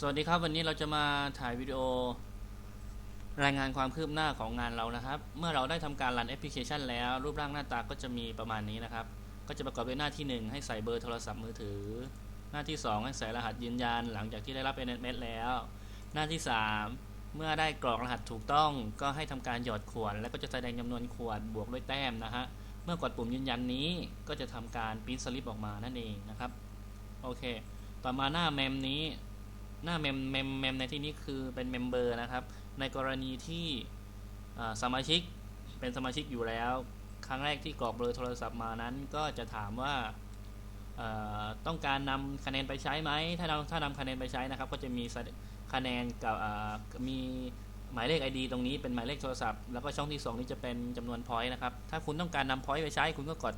สวัสดีครับวันนี้เราจะมาถ่ายวิดีโอ รายงานความคืบหน้าของงานเรานะครับ เมื่อเราได้ทำการรันแอปพลิเคชันแล้ว รูปร่างหน้าตาก็จะมีประมาณนี้นะครับ ก็จะประกอบด้วยหน้าที่ 1 ให้ใส่เบอร์โทรศัพท์มือถือ หน้าที่ 2 ให้ใส่รหัสยืนยัน หลังจากที่ได้รับ SMS แล้ว หน้าที่ 3 เมื่อได้กรอกรหัสถูกต้อง ก็ให้ทำการหยอดขวด แล้วก็จะแสดงจำนวนขวดบวกด้วยแต้มนะฮะเมื่อกดปุ่มยืนยันนี้ก็จะทำการปริ้นสลิปออกมานั่นเองนะครับโอเค ต่อมาหน้าเมมนี้ หน้าเมมเมมเมมในที่นี้คือเป็นเมมเบอร์นะครับ ในกรณีที่สมาชิกเป็นสมาชิกอยู่แล้ว ครั้งแรกที่กรอกเบอร์โทรศัพท์มานั้นก็จะถามว่าต้องการนำคะแนนไปใช้ไหม ถ้าเราถ้านำคะแนนไปใช้นะครับ ก็จะมีคะแนนกับมีหมายเลข ID ตรงนี้เป็นหมายเลขโทรศัพท์ แล้วก็ช่องที่ 2 นี้จะเป็นจำนวน point นะครับ ถ้าคุณต้องการนำ point ไปใช้ คุณก็กด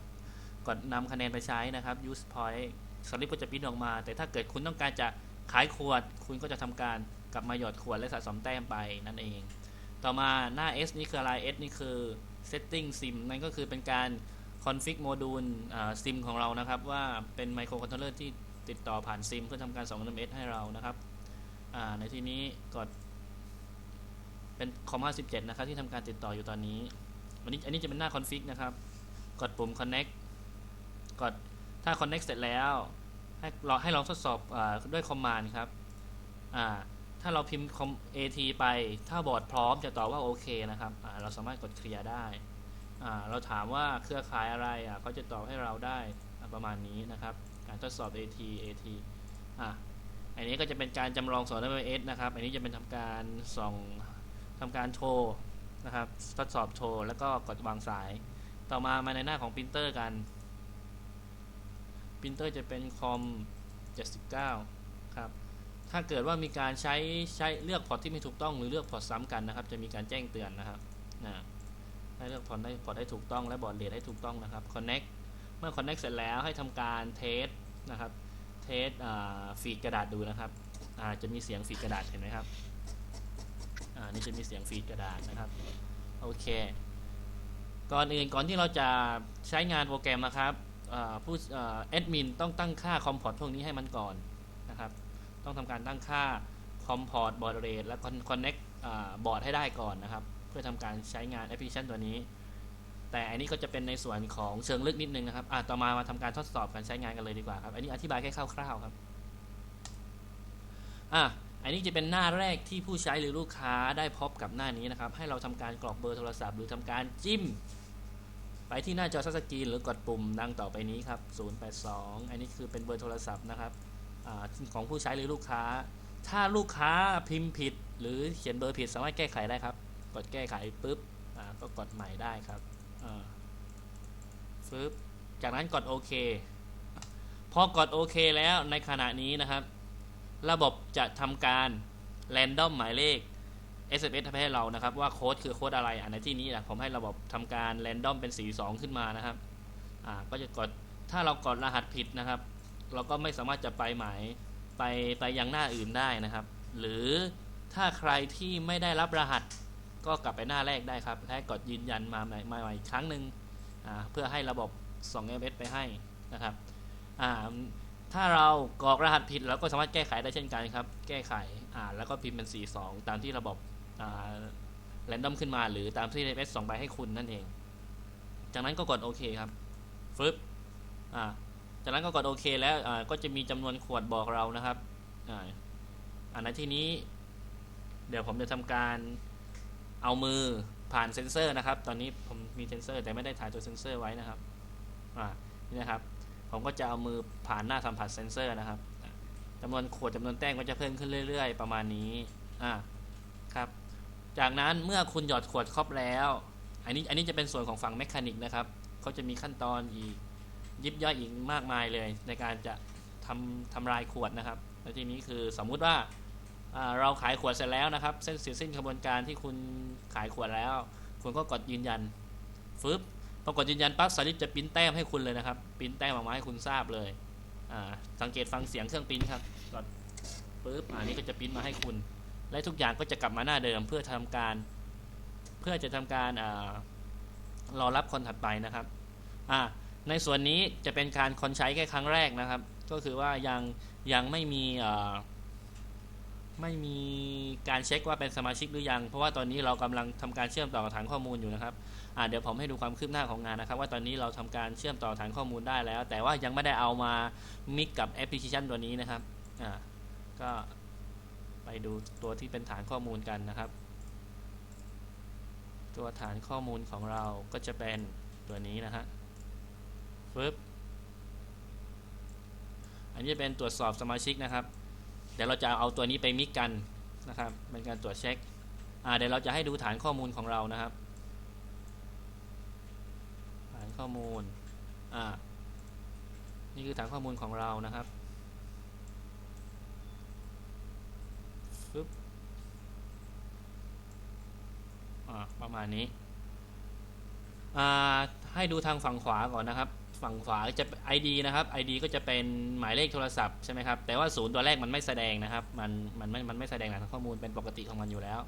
กดนำคะแนนไปใช้นะครับ use point สลิปก็จะปริ้นออกมา แต่ถ้าเกิดคุณต้องการจะ ขายขวดคุณก็จะทำการกลับมาหยอดขวดและสะสมแต้มไปนั่นเอง ต่อมาหน้า S นี่คืออะไร S นี่คือ setting sim นั่นก็คือเป็นการ config โมดูลซิมของเรานะครับ ว่าเป็นไมโครคอนโทรลเลอร์ที่ติดต่อผ่านซิมเพื่อทำการส่ง SMS ให้เรานะครับในที่นี้กดเป็นคอม17นะครับ ที่ทำการติดต่ออยู่ตอนนี้วันนี้อันนี้จะเป็นหน้า config นะครับ กดปุ่ม connect กดถ้า connect เสร็จแล้ว ให้เราให้ลองทดสอบอด้วยคอมมานด์ครับถ้าเราพิมพ์คอม AT ไปถ้าบอร์ดพร้อมจะตอบว่าโอเคนะครับเราสามารถกดเคลียร์ได้ เราถามว่าเครือข่ายอะไรอะเขาจะตอบให้เราได้ประมาณนี้นะครับ การทดสอบ AT AT อะอันนี้ก็จะเป็นการจำลองสอน WS นะครับ อันนี้จะเป็นทำการส่องทำการโชว์นะครับ ทดสอบโชว์ แล้วก็กดวางสาย ต่อมามาในหน้าของปรินเตอร์กัน ปรินเตอร์จะเป็นคอม79 ครับ ถ้าเกิดว่ามีการใช้ใช้เลือกพอร์ตที่ไม่ถูกต้องหรือเลือกพอร์ตซ้ำกันนะครับ จะมีการแจ้งเตือนนะครับนะให้เลือกพอร์ตได้พอร์ตได้ถูกต้องและบอร์ดเรทให้ถูกต้องนะครับ connect เมื่อ connect เสร็จแล้วให้ทำการเทสนะครับ เทสฟีดกระดาษดูนะครับจะมีเสียงฟีดกระดาษเห็นไหมครับอ่านี่จะมีเสียงฟีดกระดาษนะครับ โอเค ก่อนอื่นก่อนที่เราจะใช้งานโปรแกรมนะครับ ผู้แอดมินต้องตั้งค่าคอมพอร์ตพวกนี้ให้มันก่อนนะครับ ต้องทำการตั้งค่าคอมพอร์ตบอร์ดเรทและคอนเน็กบอร์ดให้ได้ก่อนนะครับ เพื่อทำการใช้งานแอปพลิเคชันตัวนี้ แต่อันนี้ก็จะเป็นในส่วนของเชิงลึกนิดนึงนะครับอะต่อมามาทำการทดสอบการใช้งานกันเลยดีกว่าครับ อันนี้อธิบายแค่คร่าวๆครับอะอันนี้จะเป็นหน้าแรกที่ผู้ใช้หรือลูกค้าได้พบกับหน้านี้นะครับ ให้เราทำการกรอกเบอร์โทรศัพท์ หรือทำการจิ้ม ไปที่หน้าจอทัชสกรีนหรือกดปุ่มดังต่อไปนี้ครับ 082 อันนี้คือเป็นเบอร์โทรศัพท์นะครับอของผู้ใช้หรือลูกค้า ถ้าลูกค้าพิมพ์ผิด หรือเขียนเบอร์ผิดสามารถแก้ไขได้ครับ กดแก้ไขปุ๊บก็กดใหม่ได้ครับอ่าฟึบจากนั้นกดโอเค พอกดโอเคแล้วในขณะนี้นะครับ ระบบจะทำการแรนดอมหมายเลข SMS ทำให้เรานะครับ ว่าโค้ดคือโค้ดอะไรอ่าในที่นี้นะผมให้ระบบทำการแรนดอมเป็นสี2ขึ้นมานะครับอ่าก็จะกดถ้าเรากดรหัสผิดนะครับ เราก็ไม่สามารถจะไปหมายไปไปยังหน้าอื่นได้นะครับ หรือถ้าใครที่ไม่ได้รับรหัสก็กลับไปหน้าแรกได้ครับแค่กดยืนยันมาใหม่มาใหม่อีกครั้งหนึ่งอ่าเพื่อให้ระบบส่ง SMS ไปให้นะครับอ่าถ้าเรากรอกรหัสผิดเราก็สามารถแก้ไขได้เช่นกันครับ แก้ไขอ่าแล้วก็พิมพ์เป็นสี2ตามที่ระบบ แรนดอมขึ้นมาหรือตามที่ SMS ส่งไปให้คุณนั่นเอง จากนั้นก็กดโอเคครับฟึบอ่าจากนั้นก็กดโอเคแล้วอ่าก็จะมีจำนวนขวดบอกเรานะครับอ่าอันในที่นี้ เดี๋ยวผมจะทำการเอามือผ่านเซ็นเซอร์นะครับ ตอนนี้ผมมีเซ็นเซอร์ แต่ไม่ได้ถ่ายตัวเซ็นเซอร์ไว้นะครับอ่านี่นะครับ ผมก็จะเอามือผ่านหน้าสัมผัสเซ็นเซอร์นะครับจำนวนขวดจำนวนแต้มก็จะเพิ่มขึ้นเรื่อย ๆ ประมาณนี้อ่า จากนั้นเมื่อคุณหยอดขวดครบแล้ว อันนี้อันนี้จะเป็นส่วนของฝั่งแมคานิกนะครับเขาจะมีขั้นตอนอีกยิบย่อยอีกมากมายเลย ในการจะทำทำลายขวดนะครับและทีนี้คือสมมุติว่าเราขายขวดเสร็จแล้วนะครับเส้นเสร็จสิ้นกระบวนการที่คุณขายขวดแล้ว คุณก็กดยืนยันฟึบพอกดยืนยันปั๊บสลิปจะปริ้นแต้มให้คุณเลยนะครับปริ้นแต้มออกมาให้คุณทราบเลยสังเกตฟังเสียงเครื่องปริ้นครับกดปึ๊บอันนี้ก็จะปริ้นมาให้คุณ และทุกอย่างก็จะกลับมาหน้าเดิมเพื่อทำการ เพื่อจะทำการอรอรับคนถัดไปนะครับในส่วนนี้จะเป็นการคนใช้แค่ครั้งแรกนะครับ ก็คือว่ายังยังไม่มีไม่มีการเช็คว่าเป็นสมาชิกหรือยัง เพราะว่าตอนนี้เรากำลังทำการเชื่อมต่อฐานข้อมูลอยู่นะครับเดี๋ยวผมให้ดูความคืบหน้าของงานนะครับ ว่าตอนนี้เราทำการเชื่อมต่อฐานข้อมูลได้แล้ว แต่ว่ายังไม่ได้เอามามิกกับแอปพลิเคชันตัวนี้นะครับก็ ไปดูตัวที่เป็นฐานข้อมูลกันนะครับ ตัวฐานข้อมูลของเราก็จะเป็นตัวนี้นะฮะฟึบอันนี้จะเป็นตรวจสอบสมาชิกนะครับ เดี๋ยวเราจะเอาตัวนี้ไปมิกกันนะครับเป็นการตรวจเช็คอ่าเดี๋ยวเราจะให้ดูฐานข้อมูลของเรานะครับ ฐานข้อมูลอ่านี่คือฐานข้อมูลของเรานะครับฟึบอ่า ประมาณนี้ให้ดูทางฝั่งขวาก่อนนะครับ ฝั่งขวาจะ ID นะครับ ID ก็จะเป็นหมายเลขโทรศัพท์ใช่ไหมครับแต่ว่าศูนย์ตัวแรกมันไม่แสดงนะครับ มันมันไม่มันไม่แสดงหลักฐานข้อมูลเป็นปกติของมันอยู่แล้ว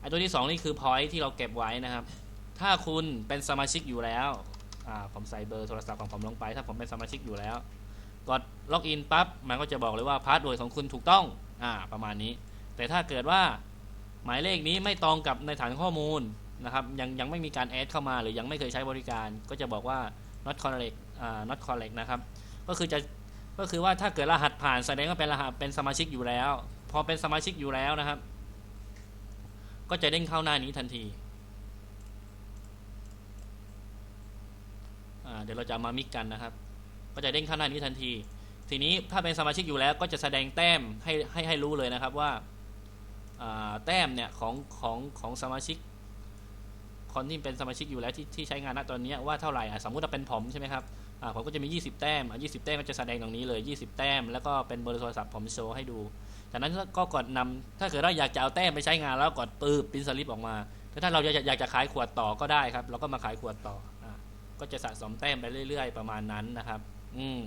ไอ้ตัวที่ 2 นี่คือ point ที่เราเก็บไว้นะครับ ถ้าคุณเป็นสมาชิกอยู่แล้วผมใส่เบอร์โทรศัพท์ของผมลงไป ถ้าผมเป็นสมาชิกอยู่แล้ว กดล็อกอินปั๊บมันก็จะบอกเลยว่าพาสเวิร์ดของคุณถูกต้องอ่าประมาณนี้ แต่ถ้าเกิดว่า หมายเลขนี้ไม่ตรงกับในฐานข้อมูลนะครับยังยังไม่มีการแอดเข้ามาหรือยังไม่เคยใช้บริการ ก็จะบอกว่า not correct อ่า not correct นะครับก็คือจะก็คือว่าถ้าเกิดรหัสผ่านแสดงว่าเป็นรหัสเป็นสมาชิกอยู่แล้ว พอเป็นสมาชิกอยู่แล้วนะครับ ก็จะเด้งเข้าหน้านี้ทันทีเดี๋ยวเราจะมามิกกันนะครับ ก็จะเด้งเข้าหน้านี้ทันที ทีนี้ถ้าเป็นสมาชิกอยู่แล้วก็จะแสดงแต้มให้ให้ให้รู้เลยนะครับว่า แต้มเนี่ยของของของสมาชิกคนที่เป็นสมาชิกอยู่แล้วที่ที่ใช้งานณตอนนี้ว่าเท่าไหร่อะสมมติว่าเป็นผมใช่ไหมครับผมก็จะมี 20 แต้มอะ20 แต้มก็จะแสดงตรงนี้เลย 20 แต้ม แล้วก็เป็นเบอร์โทรศัพท์ผมโชว์ให้ดู จากนั้นก็กดนำถ้าเกิดเราอยากจะเอาแต้มไปใช้งานแล้วกดปืบปริ้นสลิปออกมา ถ้าเราอยากอยากจะขายขวดต่อก็ได้ครับ เราก็มาขายขวดต่ออก็จะสะสมแต้มไปเรื่อย ๆ ประมาณนั้นนะครับ อืม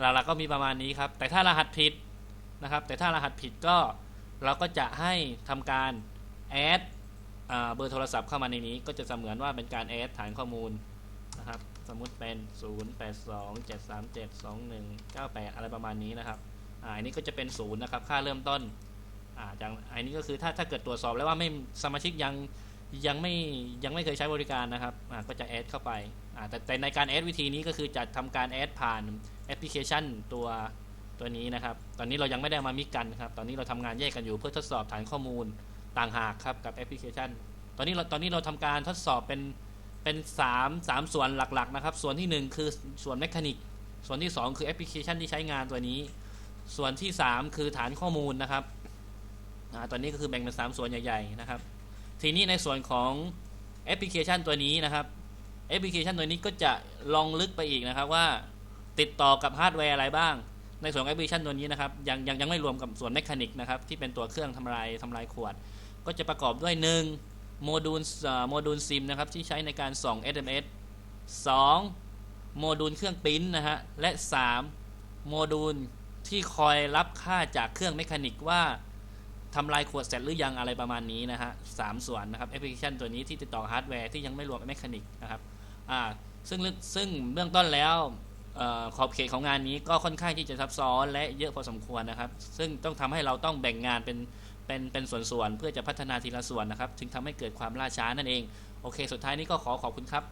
หลักๆก็มีประมาณนี้ครับ แต่ถ้ารหัสผิดนะครับ แต่ถ้ารหัสผิดก็ เราก็จะให้ทำการแอดเบอร์โทรศัพท์เข้ามาในนี้ ก็จะเสมือนว่าเป็นการแอดฐานข้อมูลนะครับสมมุติเป็น 0 8 2 7 3 7 2 1 9 8 อะไรประมาณนี้นะครับอ่าอันนี้ก็จะเป็นศูนย์นะครับค่าเริ่มต้นอ่าอย่างอันนี้ก็คือถ้าถ้าเกิดตรวจสอบแล้วว่าไม่สมาชิกยังยังไม่ยังไม่เคยใช้บริการนะครับอ่าก็จะแอดเข้าไปอ่าแต่แต่ในการแอดวิธีนี้ก็คือจะทำการแอดผ่านแอปพลิเคชันตัว ตัวนี้นะครับ ตอนนี้เรายังไม่ได้มามิกกันครับ ตอนนี้เราทำงานแยกกันอยู่เพื่อทดสอบฐานข้อมูลต่างหากครับกับแอปพลิเคชัน ตอนนี้เราตอนนี้เราทำการทดสอบเป็นเป็นสามสามส่วนหลักๆนะครับ ส่วนที่หนึ่งคือส่วนแมคานิก ส่วนที่สองคือแอปพลิเคชันที่ใช้งานตัวนี้ ส่วนที่ 3 คือฐานข้อมูลนะครับอตอนนี้ก็คือแบ่งเป็น3ส่วนใหญ่ๆนะครับ ทีนี้ในส่วนของแอปพลิเคชันตัวนี้นะครับ แอปพลิเคชันตัวนี้ก็จะลองลึกไปอีกนะครับว่าติดต่อกับฮาร์ดแวร์อะไรบ้าง ในส่วนแอปพลิเคชันตัวนี้นะครับยังยังยังไม่รวมกับส่วนแมคานิกนะครับที่เป็นตัวเครื่องทำลายทำลายขวด ก็จะประกอบด้วย 1. โมดูลโมดูลซิมนะครับที่ใช้ในการส่อง SMS 2. โมดูลเครื่องปริ้นนะฮะและ 3. โมดูลที่คอยรับค่าจากเครื่องเมคานิกว่าทำลายขวดเสร็จหรือยังอะไรประมาณนี้นะฮะสามส่วนนะครับแอปพลิเคชันตัวนี้ที่ติดต่อฮาร์ดแวร์ที่ยังไม่รวมเมคานิกนะครับอ่าซึ่งซึ่งเบื้องต้นแล้ว ขอบเขตของงานนี้ก็ค่อนข้างที่จะซับซ้อนและเยอะพอสมควรนะครับ ซึ่งต้องทำให้เราต้องแบ่งงานเป็นเป็นเป็นส่วนๆเพื่อจะพัฒนาทีละส่วนนะครับ จึงทำให้เกิดความล่าช้านั่นเอง โอเค สุดท้ายนี้ก็ขอขอบคุณครับ